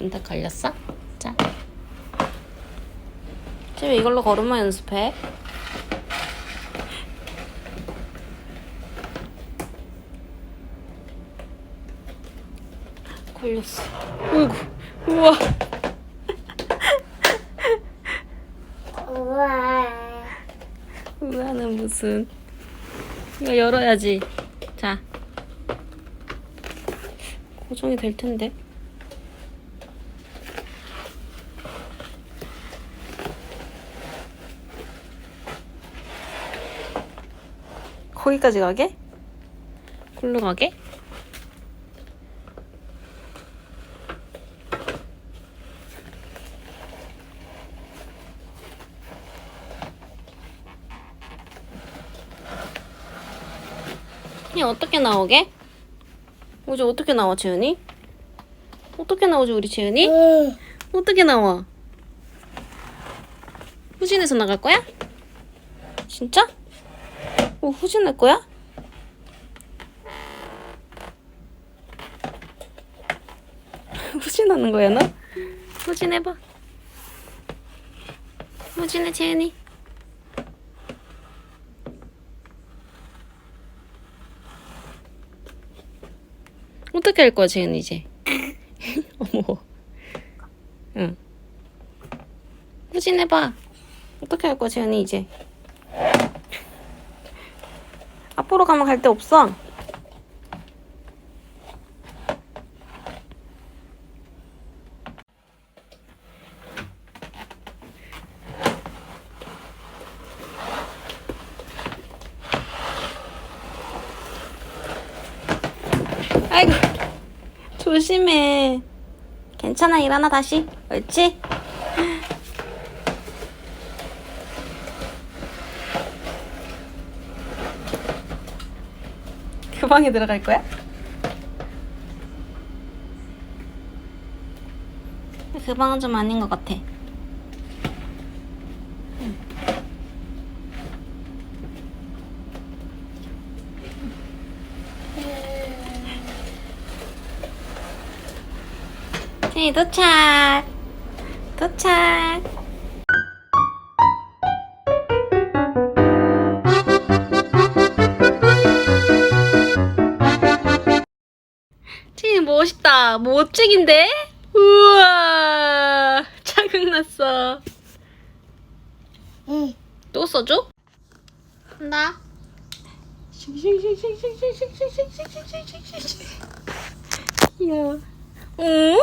문턱 걸렸어? 자. 지금 이걸로 걸음마 연습해. 걸렸어. 어이구, 우와. 우와. 우와는 무슨. 이거 열어야지. 자. 고정이 될 텐데. 거기까지 가게? 굴러 가게? 이 어떻게 나오게? 어제 어떻게 나와 재은이? 어떻게 나오지 우리 재은이? 응. 어떻게 나와? 후진해서 나갈 거야? 진짜? 오 후진할 거야? 후진하는 거야 너? 후진해봐. 후진해 재은이. 어떻게 할 거야 재은이 이제? 어머. 응. 후진해봐. 어떻게 할 거야 재은이 이제 앞으로 가면 갈 데 없어. 아이고 조심해. 괜찮아 일어나 다시. 옳지? 방에 들어갈 거야? 그 방은 좀 아닌 것 같아. 네, 도착. 도착. 찐이 멋있다. 멋지긴데? 우와. 자극났어. 응. 또 써줘? 한다. 귀여워. 응?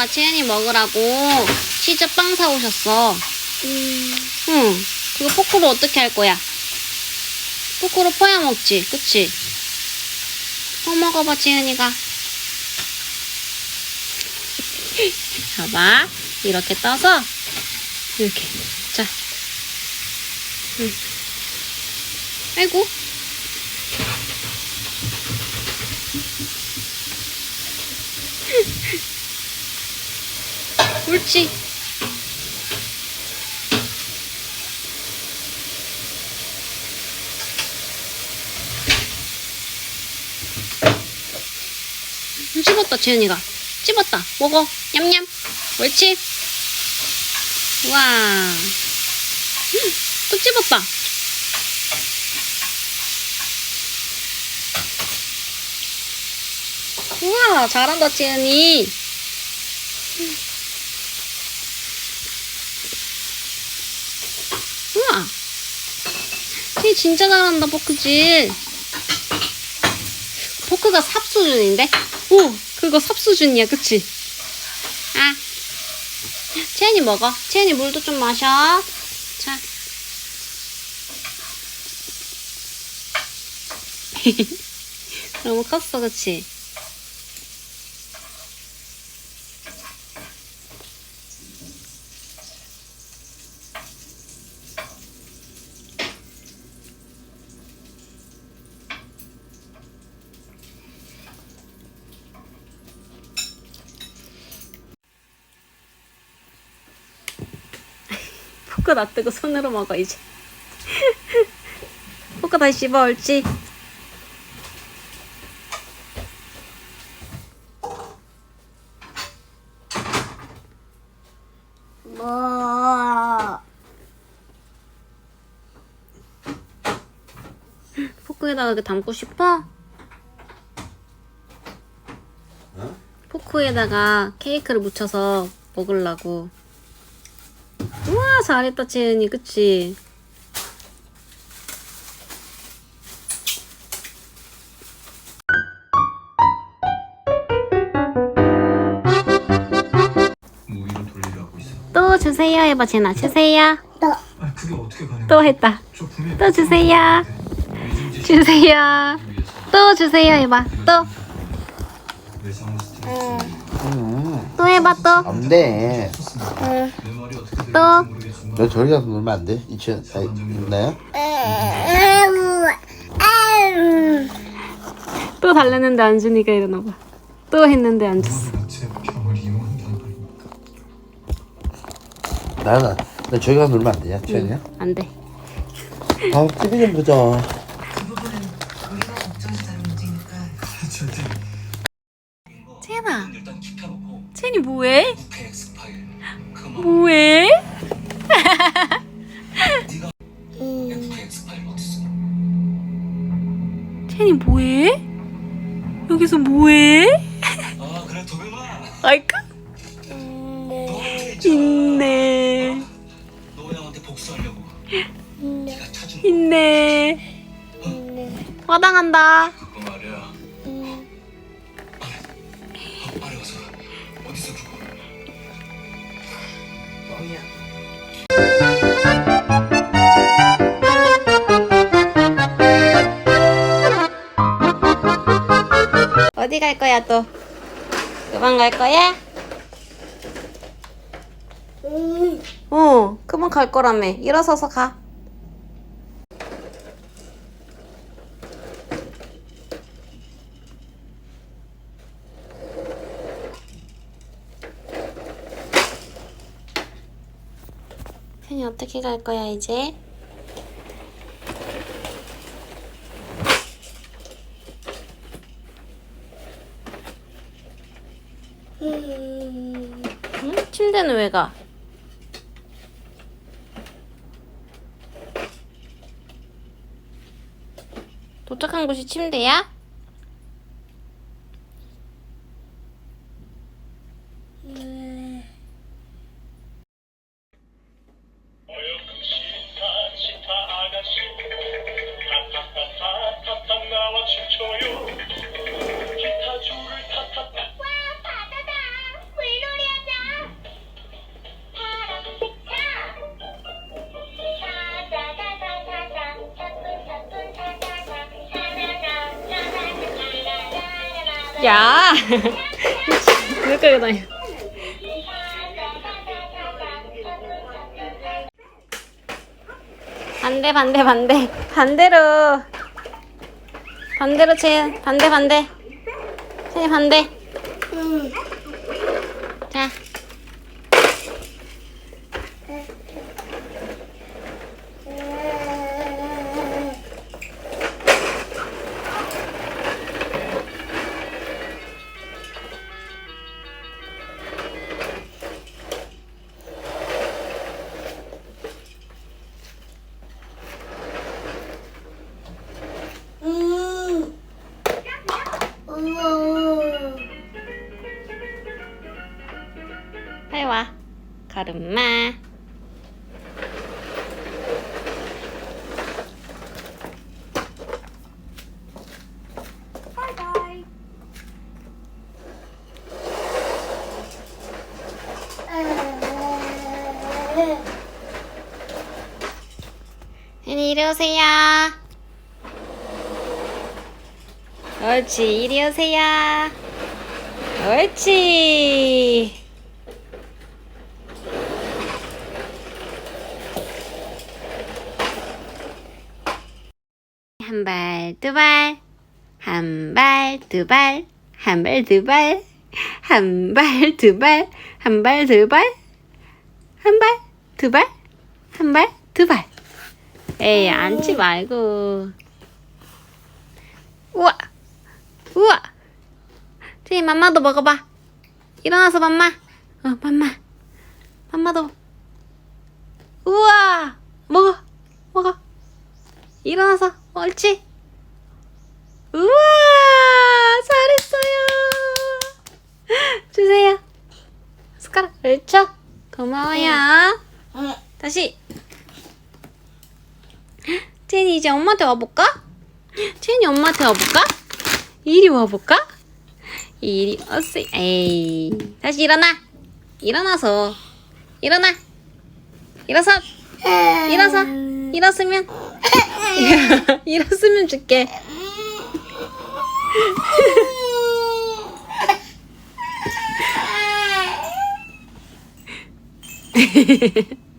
아빠가 치은이 먹으라고 치즈빵 사오셨어. 음. 응. 그거 포크로 어떻게 할 거야? 포크로 퍼야 먹지, 그치? 퍼 먹어봐, 지은이가. 봐봐. 이렇게 떠서, 이렇게. 자. 응. 아이고. 옳지. 찝었다, 지은이가. 찝었다. 먹어. 냠냠. 옳지. 와. 또 찝었다. 우와, 잘한다, 지은이. 우와. 쟤 진짜 잘한다, 포크질. 포크가 삽 수준인데? 오, 그거 삽 수준이야, 그치? 아. 채연이 먹어. 채연이 물도 좀 마셔. 자. 너무 컸어, 그치? 포크 놔두고 손으로 먹어 이제 포크 다시 씹어 옳지 뭐. 포크에다가 이렇게 담고 싶어? 포크에다가 케이크를 묻혀서 먹으려고 잘했다 채은이 그치? 뭐 있어. 또 주세요 해봐 재나 주세요. 너. 아 그게 어떻게 가능해? 또 했다. 저 분명히 또 주세요. 주세요. 또 주세요 해봐 또. 스트레스 해봐 또안 돼. 될지 또? 너 저리 가서 놀면 안 돼. 이천, 아니, 있나요? 또 달랬는데 안 주니까 이러나 봐. 또 했는데 안 줬어. 너 저리 가서 놀면 안 되냐? 최연이야? 안 돼. 아, TV 좀 보자. 채니 뭐해? 여기서 뭐해? 아 그래 도겸아 아이까? 있네. 너 형한테 복수하려고 찾은 있네. 화당한다. 어디 갈 거야 또? 그만 갈 거야? 어, 그만 갈 거라며. 일어서서 가. 펜이 어떻게 갈 거야 이제? 응? 침대는 왜 가? 도착한 곳이 침대야? 왜 끌고 다녀? 반대 반대 반대 반대로 반대로 채 반대 반대 채 반대 응. 가름마. 혜니 이리 오세요. 옳지 이리 오세요. 옳지. 한 발, 두 발, 한 발, 두 발, 한 발, 두 발, 한 발, 두 발, 한 발, 두 발, 한 발, 두 발, 한 발, 두 발. 에이, 앉지 말고. 우와, 우와. 제이, 맘마도 먹어봐. 일어나서 맘마. 어, 맘마. 맘마도. 우와, 먹어, 먹어. 일어나서 옳지 우와 잘했어요. 주세요. 숟가락 옳죠 고마워요. 다시. 제니 이제 엄마한테 와볼까? 제니 엄마한테 와볼까? 이리 와볼까? 이리 오세요. 에이. 다시 일어나. 일어나서. 일어나. 일어서. 일어서. 일어서면. 일어서면 줄게 Hehehehe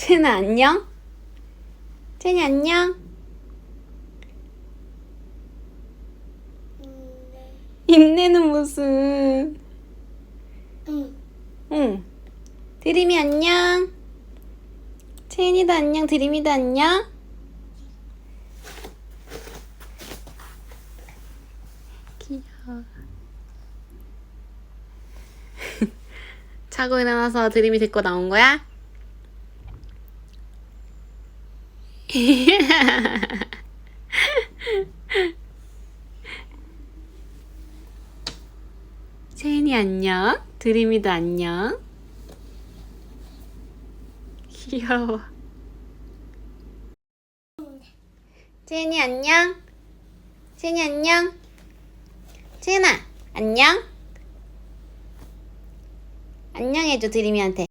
제나 안녕? 제니 안녕? 힘내는 무슨 응. 드림이 안녕? 채인이도 안녕? 드림이도 안녕? 귀여워. 자고 일어나서 드림이 데리고 나온 거야? 채인이 안녕. 드림이도 안녕. 귀여워. 채인이 안녕. 채인이 안녕. 채인아 안녕. 안녕해줘 드림이한테.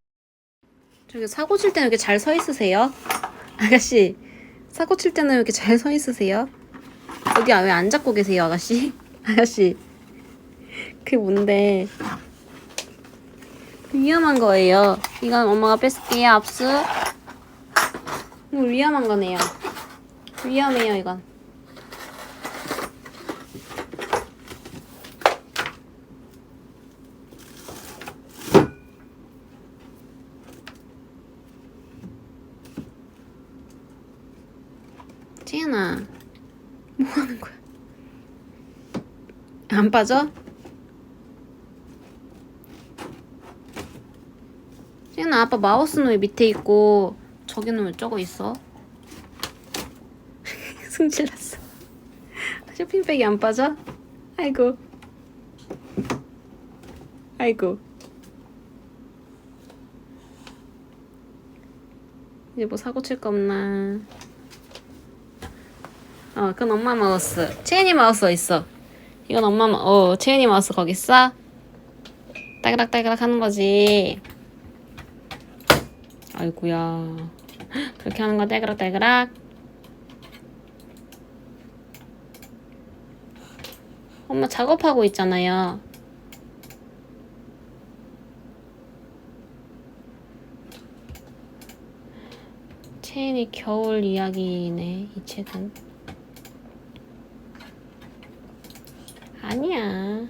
저기 사고 칠 때는 이렇게 잘 서 있으세요? 아가씨 사고 칠 때는 이렇게 잘 서 있으세요? 여기 왜 안 잡고 계세요 아가씨? 아가씨. 그게 뭔데? 위험한 거예요. 이건 엄마가 뺏을게요 압수. 이거 위험한 거네요. 위험해요 이건 지은아 뭐 하는 거야? 안 빠져? 지은아 아빠 마우스는 왜 밑에 있고 저기는 왜 저거 있어? 승질났어 쇼핑백이 안 빠져? 아이고 아이고 이제 뭐 사고 칠 거 없나 어, 그건 엄마 마우스. 채은이 마우스 있어? 이건 엄마 마, 어, 채은이 마우스 거기 있어? 따그락따그락 하는 거지. 아이고야. 그렇게 하는 거 따그락따그락. 엄마 작업하고 있잖아요. 체인이 겨울 이야기네, 이 책은. 아니야.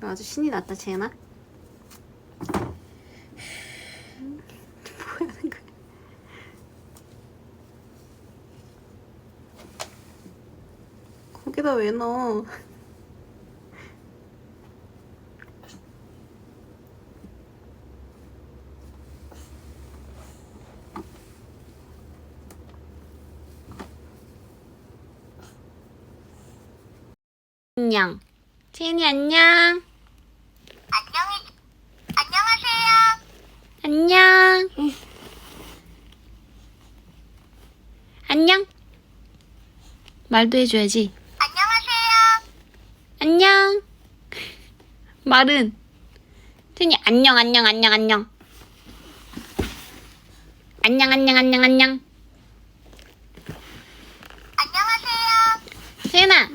너 아주 신이 났다, 재현아. 뭐 하는 거야? 거기다 왜 넣어? 안녕. 채인이 안녕. 안녕히 안녕하세요. 안녕. 안녕. 말도 해줘야지. 안녕하세요. 안녕. 말은 채인이 안녕 안녕 안녕 안녕. 안녕 안녕 안녕 안녕. 안녕하세요. 채인아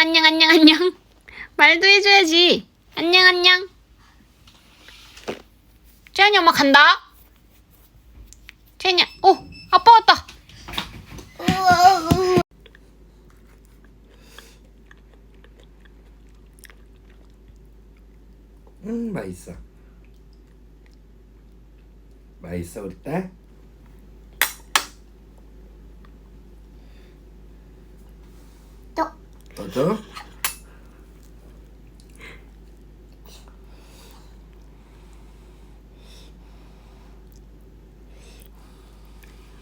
안녕 안녕 안녕. 말도 해줘야지. 안녕 안녕. 채인이 엄마 간다. 채인이 오 아빠 왔다. 음 맛있어 맛있어 우리 딸? 더 줘?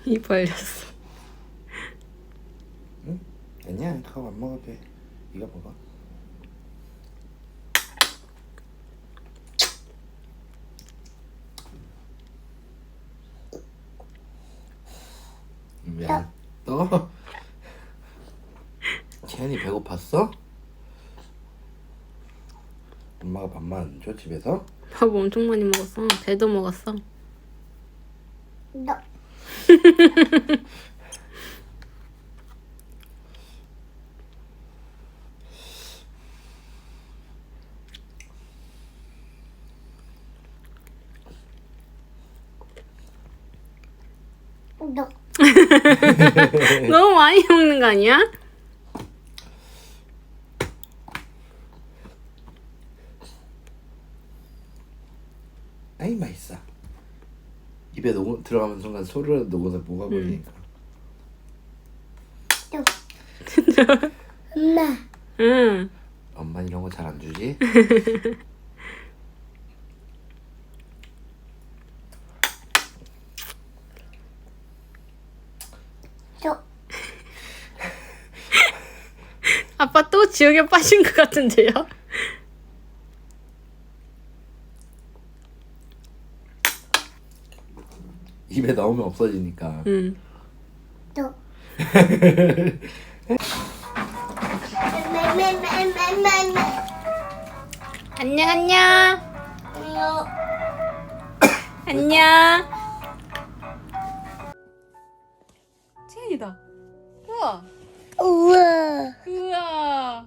입 벌렸어. 아니야 그거 안 먹어도 돼 이거 먹어 미안 또? 채연이 배고팠어? 엄마가 밥만 안 줘 집에서? 밥 엄청 많이 먹었어. 배도 먹었어. 너. 너. 너무 많이 먹는 거 아니야? 아이 맛있어 입에 녹 들어가는 순간 소리로 녹아서 뭐가 보이니까 엄마. 응. 엄마는 이런 거 잘 안 주지? 또. 아빠 또 지옥에 빠진 것 같은데요? 입에 넣으면 없어지니까 응. 또. 안녕 안녕. 안녕. 안녕. 채연이다. 우와. 우와. 우와.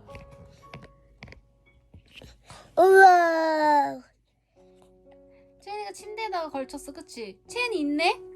우와. 침대에다가 걸쳤어, 그치? 채연이 있네?